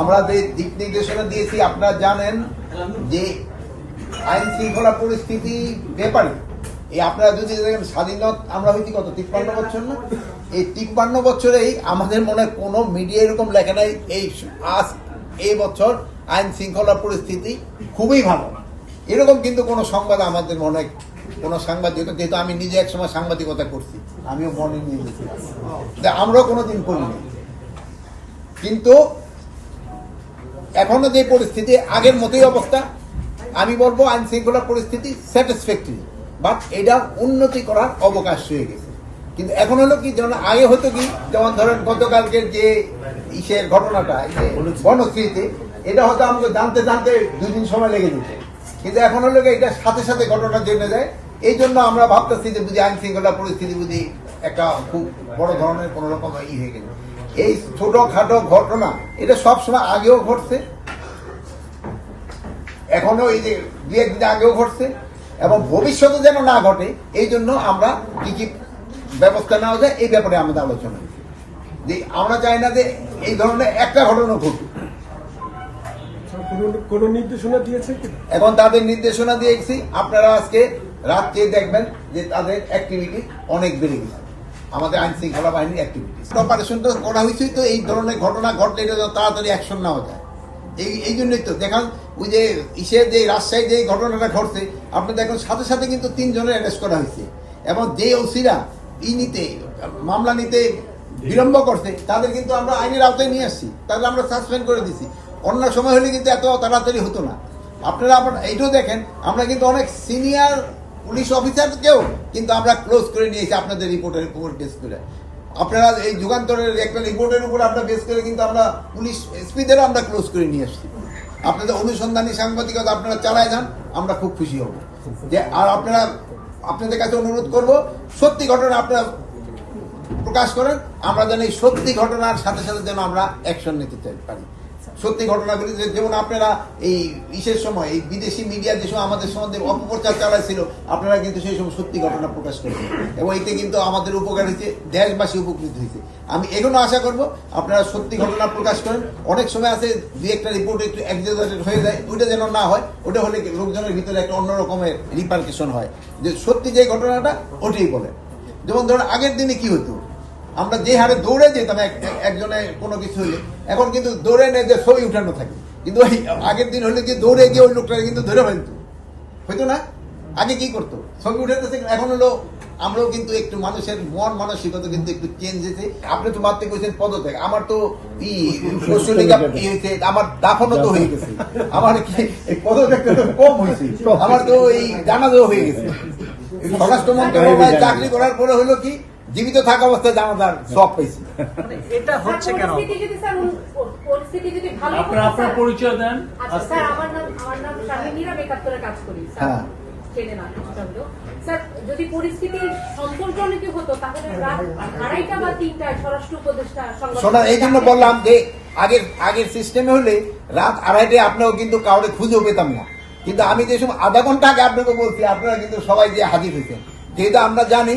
আমরা যে দিক নির্দেশনা দিয়েছি, আপনারা জানেন যে আইন শৃঙ্খলা পরিস্থিতি ব্যাপারে। এই আপনারা যদি দেখেন স্বাধীনতা আমরা হয়েছি কত, তিপ্পান্ন বছর না? এই তিপ্পান্ন বছরেই আমাদের মনে কোনো মিডিয়া এরকম লেখা নাই, এই আজ, এই বছর আইন শৃঙ্খলা পরিস্থিতি খুবই ভালো। এরকম কিন্তু কোনো সংবাদ আমাদের মনে, কোনো সাংবাদিক, যেহেতু আমি নিজে একসময় সাংবাদিকতা করছি, আমিও মনে নিয়ে আমরাও কোনোদিন করিনি। কিন্তু এখনও যে পরিস্থিতি আগের মতোই অবস্থা। আমি বলব আইন শৃঙ্খলা পরিস্থিতি স্যাটিসফ্যাক্টরি বাট এটা উন্নতি করার অবকাশ হয়ে গেছে। কিন্তু এখন হলো কি যেমন আগে হতো কি যেমন ধরেন গতকালকের যে ইসের ঘটনাটা এই যে বনশ্রীতে। এটা হয়তো আমাকে জানতে জানতে দুদিন সময় লেগে যেত। কিন্তু এখন হলো কি এটা সাথে সাথে ঘটনা জেনে যায়। এই জন্য আমরা ভাবতেছি যে বুঝি আইন শৃঙ্খলা পরিস্থিতি বুঝি একটা খুব বড় ধরনের কোনো রকম ই হয়ে গেল এই ছোটখাটো ঘটনা এটা সবসময় আগেও ঘটছে। এখনও এই যে দু একদিন আগেও ঘটছে এবং ভবিষ্যতে যেন না ঘটে এই জন্য আমরা কি কি ব্যবস্থা নেওয়া যায় এই ব্যাপারে আমাদের আলোচনা। যে আমরা চাই না যে এই ধরনের একটা ঘটনা ঘটুক। কোনো- কোনো নির্দেশনা দিয়েছে এখন তাদের নির্দেশনা দিয়েছি আপনারা আজকে রাত্রে দেখবেন যে তাদের অ্যাক্টিভিটি অনেক বেড়ে গেছে। আমাদের আইন শৃঙ্খলা বাহিনীর অ্যাক্টিভিটি অপারেশনটা করা হয়েছে তো, এই ধরনের ঘটনা ঘটলে এটা তাড়াতাড়ি অ্যাকশন নেওয়া যায়। এই এই জন্যই তো, দেখান, ওই যে ইসে যে রাজশাহী যে ঘটনাটা ঘটছে আপনি দেখুন, সাথে সাথে কিন্তু তিনজনের অ্যারেস্ট করা হয়েছে। এবং যে ওসিরা ই নিতে, মামলা নিতে বিলম্ব করছে, তাদের কিন্তু আমরা আইনের আওতায় নিয়ে আসছি। তাদের আমরা সাসপেন্ড করে দিছি। অন্য সময় হলে কিন্তু এত তাড়াতাড়ি হতো না। আপনারা আবার এইটাও দেখেন, আমরা কিন্তু অনেক সিনিয়র পুলিশ অফিসারকেও কিন্তু আমরা ক্লোজ করে নিয়েছি আপনাদের রিপোর্টের উপর বেস করে। আপনারা এই যুগান্তরের একটা রিপোর্টের উপর আমরা বেস করে কিন্তু আমরা পুলিশ এসপিদেরও আমরা ক্লোজ করে নিয়ে আসছি। আপনাদের অনুসন্ধানী সাংবাদিকতা আপনারা চালায় যান, আমরা খুব খুশি হব। যে, আর আপনারা, আপনাদের কাছে অনুরোধ করব, সত্যি ঘটনা আপনারা প্রকাশ করেন, আমরা যেন এই সত্যি ঘটনার সাথে সাথে যেন আমরা অ্যাকশন নিতে পারি। সত্যি ঘটনাগুলি যেমন আপনারা এই ইসের সময়, এই বিদেশি মিডিয়া যে সময় আমাদের সম্বন্ধে অপপ্রচার চালাইছিল, আপনারা কিন্তু সেই সময় সত্যি ঘটনা প্রকাশ করেছেন। এবং এতে কিন্তু আমাদের উপকার হয়েছে, দেশবাসী উপকৃত হয়েছে। আমি এগুলো আশা করব আপনারা সত্যি ঘটনা প্রকাশ করেন। অনেক সময় আছে, দুই একটা রিপোর্ট একটু একজাজারেট হয়ে যায়, ওইটা যেন না হয় ওটা হলে লোকজনের ভিতরে একটা অন্য রকমের রিপার্কেশন হয়। যে সত্যি যে ঘটনাটা, ওটাই বলে। যেমন ধরুন, আগের দিনে কি হতো? আমরা যে হারে দৌড়ে যেতাম এক- এক- একজনে কোনো কিছু হলে এখন কিন্তু দৌড়ে নেই যে ছবি উঠানো থাকে। কিন্তু ওই আগের দিন হলে যে দৌড়ে গিয়ে ওই লোকটাকে কিন্তু ধরে ফেলতো। হয়তো না? আগে কি করতো? ছবি উঠাতেছে এখন হলো আমরাও কিন্তু একটু মানুষের মন মানসিকতা কিন্তু একটু চেঞ্জ হয়েছে। আপনি তো মারতে কইছেন পদত্যাগ। আমার তো হয়েছে আমার দাফনও তো হয়ে গেছে। আমার কি এই কম হয়েছে। আমার তো এই জানাজাও হয়ে গেছে। স্বরাষ্ট্র মন্ত্রণালয়ে চাকরি করার পরে হলো কি জীবিত থাকা অবস্থায় জানাজার সব পেয়েছি। মানে এটা হচ্ছে কেন? পরিস্থিতি যদি স্যার উন- পরিস্থিতি যদি ভালো আপনার আপনার পরিচয় দেন। আচ্ছা স্যার আমার নাম আমার নাম বেকাত্তরে কাজ করি হ্যাঁ। চেনে না কিছুটা হলেও। স্যার যদি পরিস্থিতি সন্তোষজনক হতো তাহলে রাত আড়াইটা বা তিনটায় স্বরাষ্ট্র উপদেষ্টা শোনা এই জন্য বললাম যে আগের আগের সিস্টেমে হলে রাত আড়াইটায় আপনাও কিন্তু কাউরে খুঁজেও পেতাম না। কিন্তু আমি যে সময় আধা ঘণ্টা আগে আপনাকে বলছি আপনারা কিন্তু সবাই যে হাজির হয়েছেন। যেহেতু আমরা জানি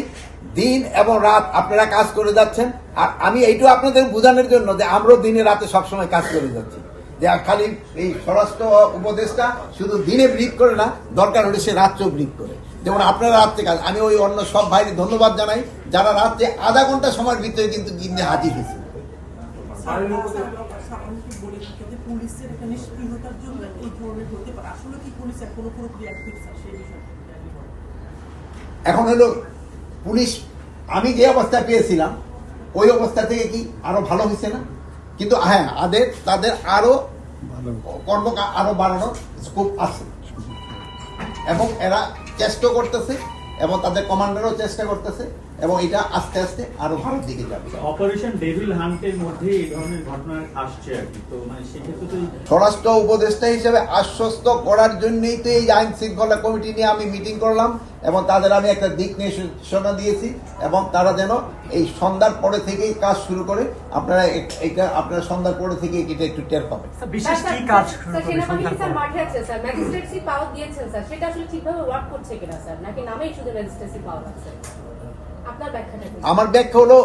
দিন এবং রাত আপনারা কাজ করে যাচ্ছেন। আর আমি এইটু আপনাদের বোঝানোর জন্য যে আমরাও দিনে রাতে সবসময় কাজ করে যাচ্ছি। যে খালি এই স্বরাষ্ট্র উপদেশটা শুধু দিনে ব্রিফ করে না দরকার হলে সে রাত্রেও ব্রিফ করে। যেমন আপনারা রাত্রে কাজ আমি ওই অন্য সব ভাইকে ধন্যবাদ জানাই যারা রাত্রে আধা ঘণ্টা সময়ের ভিতরে কিন্তু গিন্নে হাজির হয়েছে। এখন হলো পুলিশ আমি যে অবস্থায় পেয়েছিলাম ওই অবস্থা থেকে কি আরও ভালো হয়েছে না? কিন্তু হ্যাঁ আদের তাদের আরও কর্ম আরও বাড়ানোর স্কোপ আছে। এবং এরা চেষ্টা করতেছে এবং তাদের কমান্ডারও চেষ্টা করতেছে এবং এটা আস্তে আস্তে আরও ভালোর দিকে যাবে। অপারেশন ডেভিল হান্টের মধ্যে এই ধরনের ঘটনা আসছে আর কি। তো মানে সেক্ষেত্রে তো স্বরাষ্ট্র উপদেষ্টা হিসেবে আশ্বস্ত করার জন্যই তো এই আইন শৃঙ্খলা কমিটি নিয়ে আমি মিটিং করলাম। এবং তাদের আমি একটা দিক নির্দেশনা দিয়েছি এবং তারা যেন এই সন্ধ্যার পরে থেকেই কাজ শুরু করে। আপনারা এটা আপনারা সন্ধ্যার পরে থেকে এটা একটু টের পাবেন। বিশেষ কি কাজ শুরু করবে স্যার মাঠে আছে স্যার। ম্যাজিস্ট্রেটসি পাওয়ার দিয়েছেন স্যার। সেটা আসলে ঠিকভাবে ওয়ার্ক করছে কিনা স্যার? নাকি নামেই শুধু ম্যাজিস্ট্রেটসি পাওয়ার আছে? আপনার ব্যাখ্যাটা কি? আমার ব্যাখ্যা হলো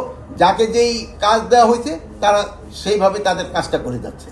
যাকে যেই কাজ দেওয়া হয়েছে তারা সেইভাবে তাদের কাজটা করে যাচ্ছে।